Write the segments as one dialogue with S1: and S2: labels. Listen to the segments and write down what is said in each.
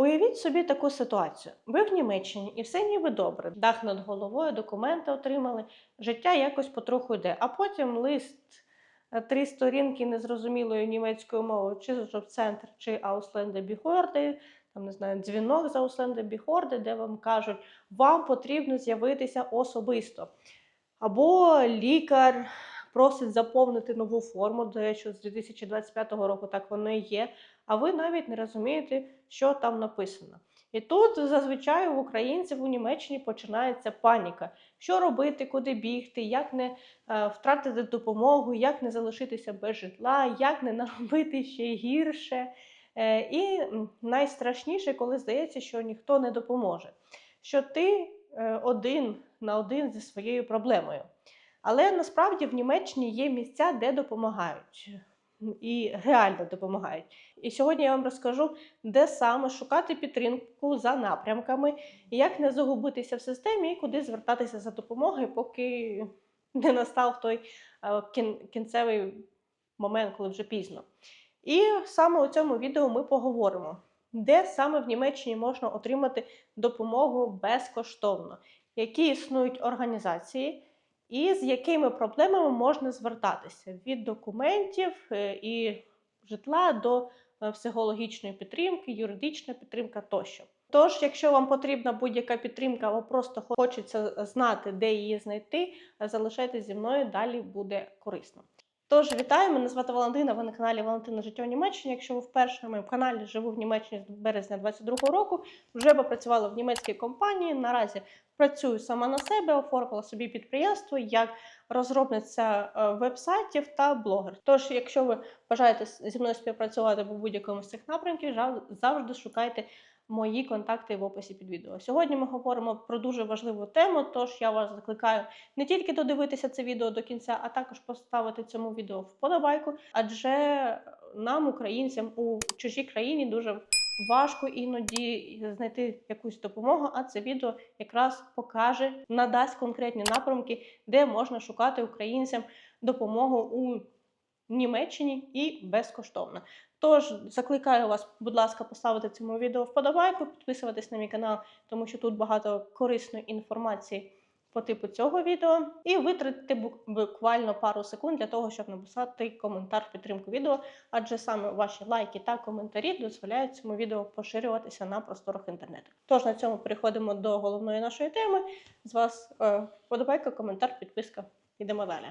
S1: Уявіть собі таку ситуацію. Ви в Німеччині і все ніби добре. Дах над головою, документи отримали, життя якось потроху йде. А потім лист, е, три сторінки незрозумілою німецькою мовою, чи з центр, чи Ausländer Behörde, там не знаю, дзвінок з Ausländer Behörde, де вам кажуть, вам потрібно з'явитися особисто. Або лікар просить заповнити нову форму, до речі, з 2025 року так воно і є, а ви навіть не розумієте, що там написано. І тут зазвичай у українців у Німеччині починається паніка. Що робити, куди бігти, як не е, втратити допомогу, як не залишитися без житла, як не наробити ще гірше. Е, і найстрашніше, коли здається, що ніхто не допоможе, що ти е, один на один зі своєю проблемою. Але насправді в Німеччині є місця, де допомагають і реально допомагають. І сьогодні я вам розкажу, де саме шукати підтримку за напрямками, як не загубитися в системі і куди звертатися за допомогою, поки не настав той е, кінцевий момент, коли вже пізно. І саме у цьому відео ми поговоримо, де саме в Німеччині можна отримати допомогу безкоштовно, які існують організації, і з якими проблемами можна звертатися від документів е, і житла до е, психологічної підтримки, юридична підтримка тощо. Тож, якщо вам потрібна будь-яка підтримка, або просто хочеться знати, де її знайти, залишайтеся зі мною, далі буде корисно. Тож вітаю, мене звати Валентина. Ви на каналі Валентина Життя в Німеччині. Якщо ви вперше на моєму каналі живу в Німеччині з березня 22-го року, вже попрацювала в німецькій компанії. Наразі працюю сама на себе, оформила собі підприємство як розробниця е, веб-сайтів та блогер. Тож, якщо ви бажаєте зі мною співпрацювати по будь-якому з цих напрямків, завжди шукайте мої контакти в описі під відео. Сьогодні ми говоримо про дуже важливу тему, тож я вас закликаю не тільки додивитися це відео до кінця, а також поставити цьому відео вподобайку, адже нам, українцям, у чужій країні дуже важко іноді знайти якусь допомогу, а це відео якраз покаже, надасть конкретні напрямки, де можна шукати українцям допомогу у Німеччині і безкоштовно. Тож закликаю вас, будь ласка, поставити цьому відео вподобайку, підписуватись на мій канал, тому що тут багато корисної інформації по типу цього відео, і витратити буквально пару секунд для того, щоб написати коментар в підтримку відео, адже саме ваші лайки та коментарі дозволяють цьому відео поширюватися на просторах інтернету. Тож на цьому переходимо до головної нашої теми. З вас е, вподобайка, коментар, підписка. Йдемо далі.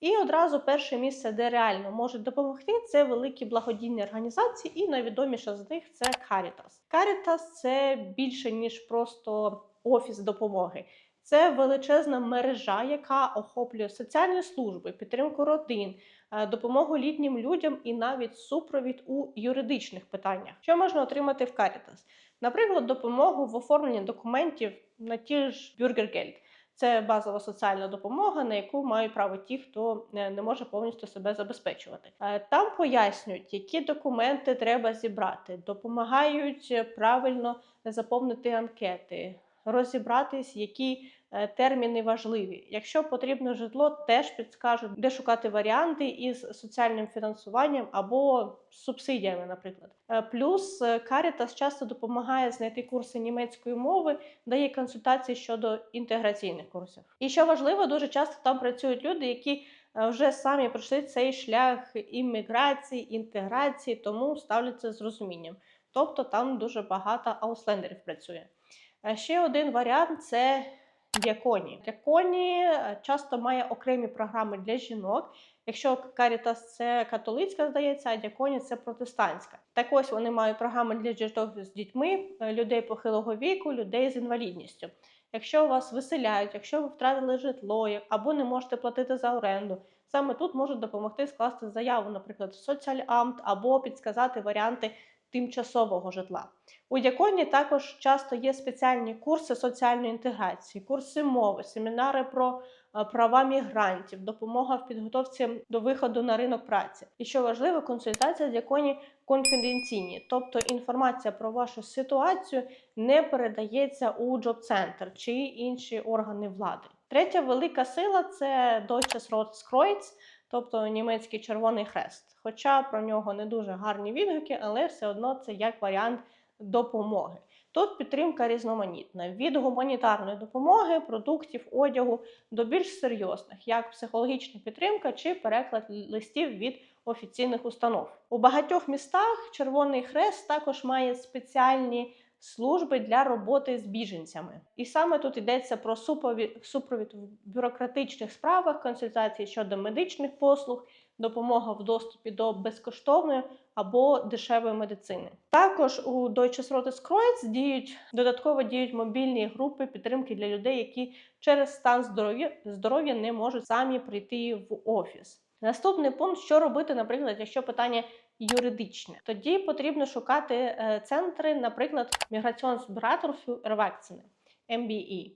S1: І одразу перше місце, де реально можуть допомогти, це великі благодійні організації, і найвідоміша з них це Caritas. Caritas – це більше ніж просто офіс допомоги. Це величезна мережа, яка охоплює соціальні служби, підтримку родин, е, допомогу літнім людям і навіть супровід у юридичних питаннях. Що можна отримати в Caritas? Наприклад, допомогу в оформленні документів на ті ж Bürgergeld. Це базова соціальна допомога, на яку мають право ті, хто е, не може повністю себе забезпечувати. Е, Там пояснюють, які документи треба зібрати, допомагають е, правильно заповнити анкети, розібратись, які терміни важливі. Якщо потрібно житло, теж підскажуть, де шукати варіанти із соціальним фінансуванням або субсидіями, наприклад. Е, Плюс е, Caritas часто допомагає знайти курси німецької мови, дає консультації щодо інтеграційних курсів. І що важливо, дуже часто там працюють люди, які е, вже самі пройшли цей шлях імміграції, інтеграції, тому ставляться з розумінням. Тобто там дуже багато ауслендерів працює. Ще один варіант це діаконі. Діаконі е, часто має окремі програми для жінок. Якщо Caritas – це католицька, здається, а діаконі це протестантська. Так ось вони мають програми для жінок з дітьми, е, людей похилого віку, людей з інвалідністю. Якщо вас виселяють, якщо ви втратили житло або не можете платити за оренду, саме тут можуть допомогти скласти заяву, наприклад, в соціальамт або підсказати варіанти тимчасового житла. У Дяконі також часто є спеціальні курси соціальної інтеграції, курси мови, семінари про е, права мігрантів, допомога в підготовці до виходу на ринок праці. І що важливо, консультація з Дяконі конфіденційні, тобто інформація про вашу ситуацію не передається у джоб-центр чи інші органи влади. Третя велика сила це Deutsches Rotes Kreuz, тобто німецький Червоний Хрест. Хоча про нього не дуже гарні відгуки, але все одно це як варіант допомоги. Тут підтримка різноманітна від гуманітарної допомоги, продуктів, одягу до більш серйозних, як психологічна підтримка чи переклад листів від офіційних установ. У багатьох містах Червоний Хрест також має спеціальні служби для роботи з біженцями. І саме тут йдеться про супровід, в бюрократичних справах, консультації щодо медичних послуг, допомога в доступі до безкоштовної або дешевої медицини. Також у Deutsches Rotes діють додатково діють мобільні групи підтримки для людей, які через стан здоров'я здоров'я не можуть самі прийти в офіс. Наступний пункт, що робити, наприклад, якщо питання юридичне, тоді потрібно шукати е, центри, наприклад, міграціон für Erwachsene, MBE.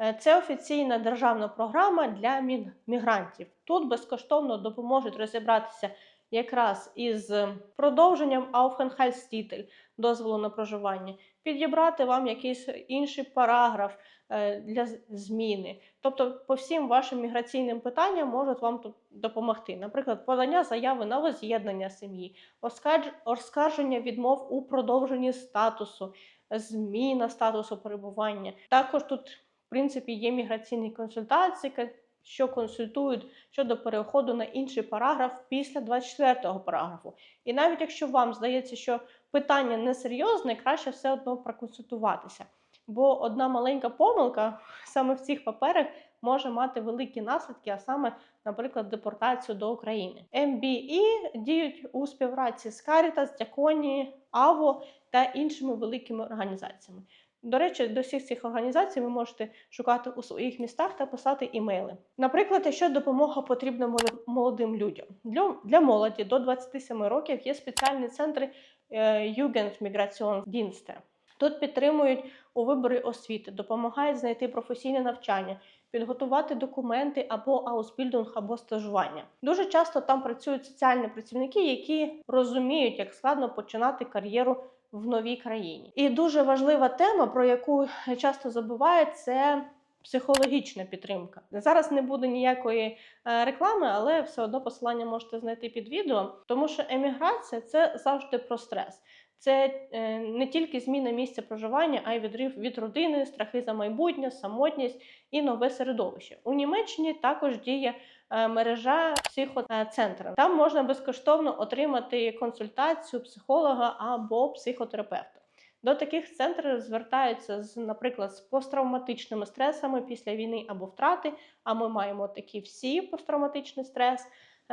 S1: Е, Це офіційна державна програма для мі- мігрантів. Тут безкоштовно допоможуть розібратися якраз із продовженням Aufenthaltstitel, дозволу на проживання, підібрати вам якийсь інший параграф е, для зміни. Тобто, по всім вашим міграційним питанням можуть вам тут допомогти. Наприклад, подання заяви на воз'єднання сім'ї, оскарж- оскарження відмов у продовженні статусу, зміна статусу перебування. Також тут, в принципі, є міграційні консультації, що консультують щодо переходу на інший параграф після 24-го параграфу. І навіть якщо вам здається, що питання несерйозне, краще все одно проконсультуватися. Бо одна маленька помилка саме в цих паперах може мати великі наслідки, а саме, наприклад, депортацію до України. MBE діють у співпраці з Caritas, Дяконі, АВО та іншими великими організаціями. До речі, до всіх цих організацій ви можете шукати у своїх містах та писати імейли. Наприклад, якщо допомога потрібна моло- молодим людям. Для, для молоді до 27 років є спеціальні центри е, Jugendmigrationsdienste. Тут підтримують у виборі освіти, допомагають знайти професійне навчання, підготувати документи або аусбільдинг, або стажування. Дуже часто там працюють соціальні працівники, які розуміють, як складно починати кар'єру в новій країні. І дуже важлива тема, про яку часто забувають, це психологічна підтримка. Зараз не буде ніякої е, реклами, але все одно посилання можете знайти під відео, тому що еміграція це завжди про стрес. Це е, не тільки зміна місця проживання, а й відрив від родини, страхи за майбутнє, самотність і нове середовище. У Німеччині також діє е, мережа психоцентрів. Там можна безкоштовно отримати консультацію психолога або психотерапевта. До таких центрів звертаються з, наприклад, з посттравматичними стресами після війни або втрати. А ми маємо такі всі посттравматичний стрес,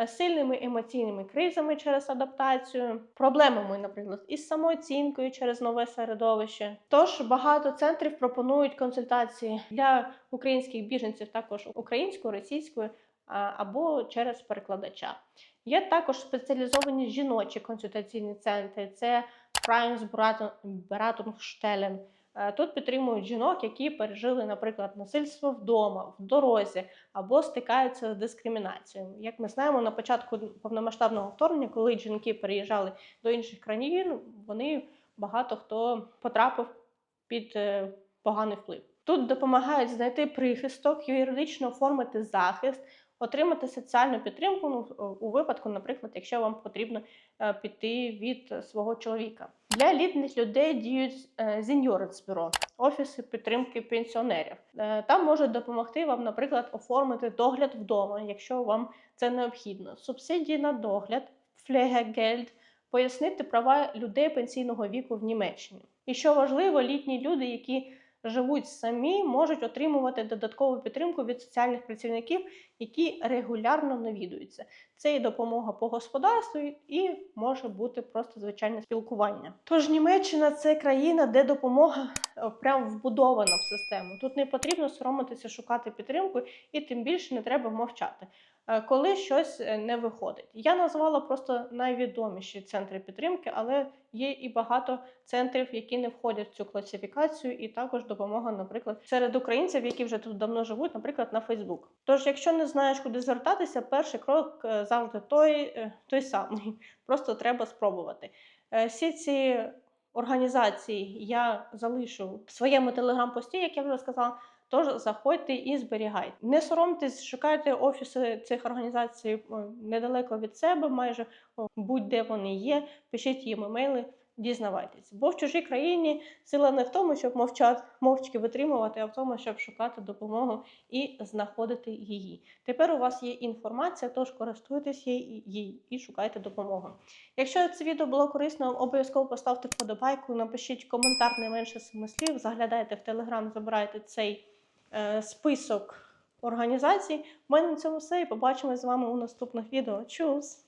S1: сильними емоційними кризами через адаптацію, проблемами, наприклад, із самооцінкою через нове середовище. Тож багато центрів пропонують консультації для українських біженців, також українською, російською або через перекладача. Є також спеціалізовані жіночі консультаційні центри. Це Beratungsstellen. Е, Тут підтримують жінок, які пережили, наприклад, насильство вдома, в дорозі або стикаються з дискримінацією. Як ми знаємо, на початку повномасштабного вторгнення, коли жінки переїжджали до інших країн, вони багато хто потрапив під е, поганий вплив. Тут допомагають знайти прихисток, юридично оформити захист, отримати соціальну підтримку ну, у випадку, наприклад, якщо вам потрібно е, піти від свого чоловіка. Для літніх людей діють е, Зіньорицбюро, офіси підтримки пенсіонерів. Е, Там можуть допомогти вам, наприклад, оформити догляд вдома, якщо вам це необхідно. Субсидії на догляд, флегегельд, пояснити права людей пенсійного віку в Німеччині. І що важливо, літні люди, які живуть самі, можуть отримувати додаткову підтримку від соціальних працівників, які регулярно навідуються. Це і допомога по господарству, і може бути просто звичайне спілкування. Тож Німеччина це країна, де допомога е, прям вбудована в систему. Тут не потрібно соромитися шукати підтримку, і тим більше не треба мовчати. Е, Коли щось е, не виходить, я назвала просто найвідоміші центри підтримки, але є і багато центрів, які не входять в цю класифікацію, і також допомога, наприклад, серед українців, які вже тут давно живуть, наприклад, на Фейсбук. Тож, якщо не знаєш, куди звертатися, перший крок е, завжди той, той самий. Просто треба спробувати. Всі ці організації я залишу в своєму телеграм-пості, як я вже сказала. Тож заходьте і зберігайте. Не соромтесь, шукайте офіси цих організацій е, недалеко від себе, майже будь-де вони є. Пишіть їм емейли, дізнавайтесь. Бо в чужій країні сила не в тому, щоб мовчати, мовчки витримувати, а в тому, щоб шукати допомогу і знаходити її. Тепер у вас є інформація, тож користуйтесь їй і шукайте допомогу. Якщо це відео було корисно, обов'язково поставте вподобайку, напишіть коментар не менше семи слів, заглядайте в телеграм, забирайте цей список організацій. У мене на цьому все і побачимось з вами у наступних відео. Чус!